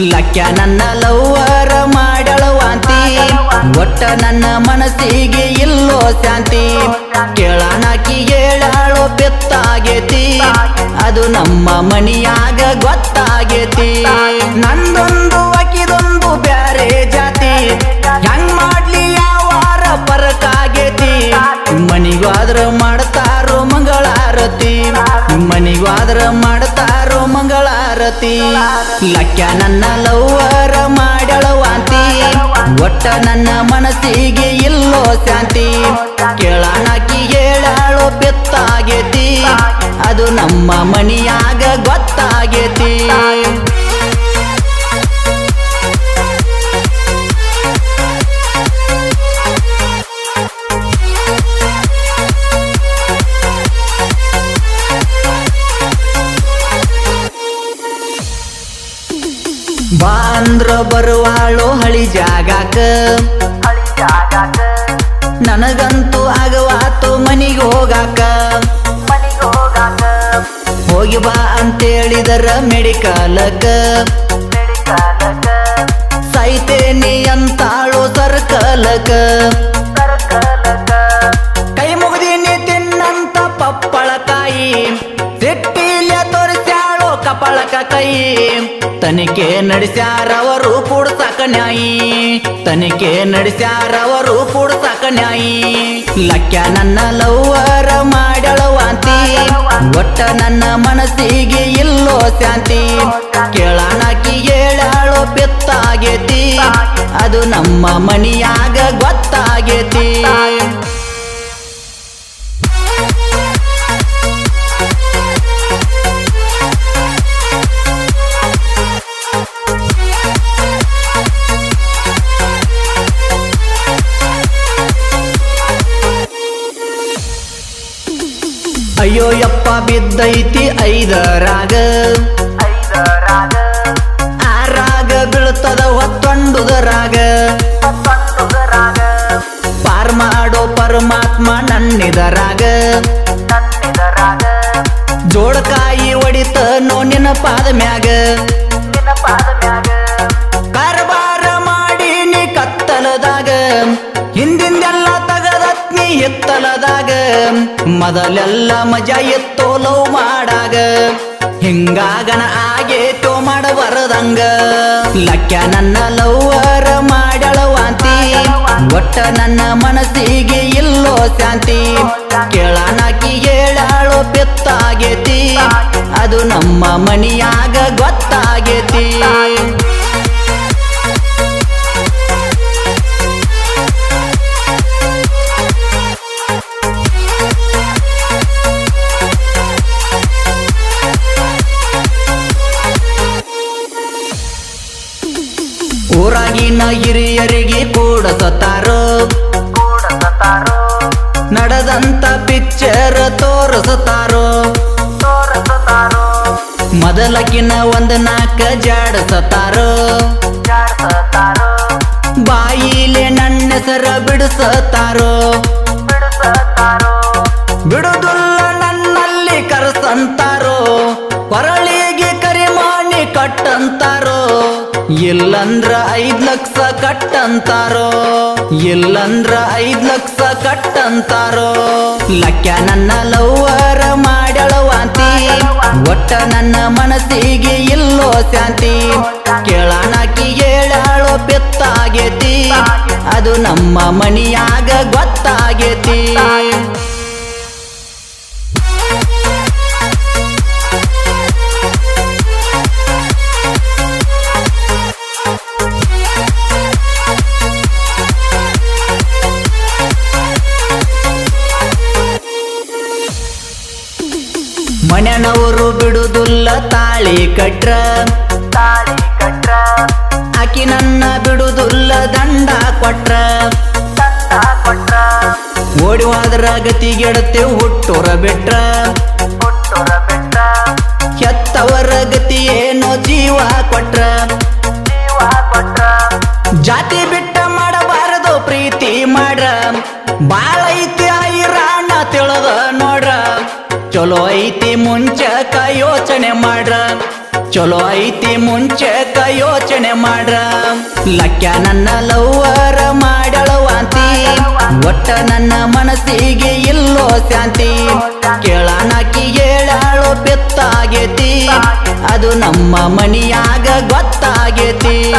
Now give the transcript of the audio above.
ಲಕ್ಯ ನನ್ನ ಲವ್ವರ ಮಾಡಳ ವಾಂತಿ. ಒಟ್ಟ ನನ್ನ ಮನಸ್ಸಿಗೆ ಇಲ್ಲೋ ಶಾಂತಿ. ಕೇಳಾನಾಕಿ ಹೇಳಾಳೋ ಬೆತ್ತಾಗೇತಿ. ಅದು ನಮ್ಮ ಮನಿಯಾಗ ಗೊತ್ತಾಗೇತಿ. ನಂದೊಂದು ಅಕಿದೊಂದು ಬ್ಯಾರೆ ಜಾತಿ. ಹೆಂಗ್ ಮಾಡ್ಲಿ ಯಾವಾರ ಪರಕಾಗೇತಿ. ಮನಿಗಾದ್ರ ಮಾಡ್ತಾರೋ ಮಂಗಳಾರತಿ. ಮನಿಗಾದ್ರ ಲಕ್ಯ ನನ್ನ ಲವ್ವರ ಮಾಡಳ ವಾಂತಿ. ಒಟ್ಟ ನನ್ನ ಮನಸ್ಸಿಗೆ ಇಲ್ಲೋ ಶಾಂತಿ. ಕೇಳಾಕಿ ಹೇಳಾಳೋ ಬೆತ್ತಾಗೇತಿ. ಅದು ನಮ್ಮ ಮನಿಯಾಗ ಗೊತ್ತಾಗೇತಿ. ಬಾ ಅಂದ್ರ ಬರುವಾಳೋ ಹಳಿ ಜಾಗಾಕ. ನನಗಂತೂ ಆಗವಾತು ಮನಿಗೆ ಹೋಗಾಕ. ಹೋಗಿ ಬಾ ಅಂತೇಳಿದರ ಮೆಡಿಕಲಕ. ಸೈತೇನಿ ಅಂತಾಳು ಸರ್ಕಲಕ ಕೈ ಮುಗಿದೀನಿ ತಿನ್ನಂತ ಪಪ್ಪಳಕಾಯಿ ಸಿಟ್ಟಿಲೆ ತೋರಿಸ್ಯಾಳು ಕಪಳಕ ಕೈ. ತನಿಖೆ ನಡೆಸ್ಯಾರವರು ಸಾಕ ನ್ಯಾಯಿ. ತನಿಖೆ ನಡೆಸ್ಯಾರವರು ಸಾಕ ನ್ಯಾಯಿ. ಲಕ್ಯ ನನ್ನ ಲವ್ವರ ಮಾಡಳವಾಂತಿ ಒಟ್ಟ ನನ್ನ ಮನಸ್ಸಿಗೆ ಇಲ್ಲೋ ಶಾಂತಿ. ಕೇಳಾಣಕಿ ಹೇಳಾಳೋ ಪೆತ್ತಾಗೇತಿ ಅದು ನಮ್ಮ ಮನಿಯಾಗ ಅಯ್ಯೋ ಯಪ್ಪ ಬಿದ್ದೈತಿ ಐದರಾಗ. ರಾಗ ಬೀಳ್ತದ ಹೊತ್ತೊಂಡುದರಾಗ ಪಾರ್ ಮಾಡೋ ಪರಮಾತ್ಮ ನನ್ನಿದ ರಾಗ ಜೋಡಕಾಯಿ ಒಡಿತ ನೋ ನಿನ್ನ ಪಾದ ಮ್ಯಾಗ ಮೊದಲೆಲ್ಲ ಮಜಾ ಎತ್ತೋ ಲವ್ ಮಾಡಾಗ, ಹಿಂಗಾಗನ ಆಗೇತೋ ಮಾಡಬಾರದಂಗ. ಲಕ್ಕ ನನ್ನ ಲವ್ವರ ಮಾಡಳವಾಂತಿ ಒಟ್ಟ ನನ್ನ ಮನಸ್ಸಿಗೆ ಇಲ್ಲೋ ಶಾಂತಿ. ಕೇಳಾನಾಕಿ ಹೇಳಾಳೋ ಬೆತ್ತಾಗೇತಿ, ಅದು ನಮ್ಮ ಮನಿಯಾಗ ಗೊತ್ತಾಗೇತಿ. ಊರಾಗಿನ ಹಿರಿಯರಿಗೆ ಕೂಡಸತಾರೋ ನಡೆದಂತ ಪಿಕ್ಚರ್ ತೋರಿಸತಾರೋ ಮೊದಲಕಿನ ಒಂದ್ ನಾಲ್ಕ ಜಾಡಸತಾರೋ ಬಾಯಿಲೆ ನನ್ನ ಹೆಸರ ಬಿಡಿಸತಾರೋ ಬಿಡುದುಲ್ಲ ನನ್ನಲ್ಲಿ ಕರೆಸಂತಾರೋ? ಕೊರಳಿಗೆ ಕರಿಮಾಣಿ ಕಟ್ಟಂತಾರೋ? ಇಲ್ಲಂದ್ರ ಐದ್ ಲಕ್ಷ ಕಟ್ಟಂತಾರೋ? ಎಲ್ಲಂದ್ರ ಐದ್ ಲಕ್ಷ ಕಟ್ಟಂತಾರೋ? ಲಕ್ಕ ನನ್ನ ಲವ್ವರ ಮಾಡಳವಾಂತಿ ಒಟ್ಟ ನನ್ನ ಮನಸ್ಸಿಗೆ ಇಲ್ಲೋ ಶಾಂತಿ. ಕೇಳಾಣಕಿ ಹೇಳಾಳೋ ಬೆತ್ತಾಗೇತಿ. ಅದು ನಮ್ಮ ಮನಿಯಾಗ ಗೊತ್ತಾಗೇತಿ. ಮನೆನವರು ಬಿಡುದುಲ್ಲ ತಾಳಿ ಕಟ್ರ. ಆಕಿ ನನ್ನ ಬಿಡುದುಲ್ಲ ದಂಡ ಕೊಟ್ರ. ಓಡಿ ಹೋದ್ರ ಗತಿಗೆಡತೆ ಹುಟ್ಟೋರ ಬಿಟ್ರ. ಹೆತ್ತವರ ಗತಿ ಏನೋ ಜೀವ ಕೊಟ್ರ. ಜಾತಿ ಬಿಟ್ಟ ಮಾಡಬಾರದು ಪ್ರೀತಿ ಮಾಡ್ರ. ಬಾಳ ಐತಿ ಐರಾಣ ತಿಳದ ನೋಡ್ರ. ಚಲೋ ಐತಿ ಮುಂಚಕ ಯೋಚನೆ ಮಾಡ್ರ. ಚಲೋ ಐತಿ ಮುಂಚಕ ಯೋಚನೆ ಮಾಡ್ರ. ಲಕ್ಕ ನನ್ನ ಲವ್ವರ ಮಾಡ್ಯಾಳ ವಾಂತಿ ಒಟ್ಟ ನನ್ನ ಮನಸ್ಸಿಗೆ ಇಲ್ಲೋ ಶಾಂತಿ. ಕೇಳಾನಾಕಿ ಹೇಳಾಳೋ ಬೆತ್ತಾಗೇತಿ ಅದು ನಮ್ಮ ಮನಿಯಾಗ ಗೊತ್ತಾಗೇತಿ.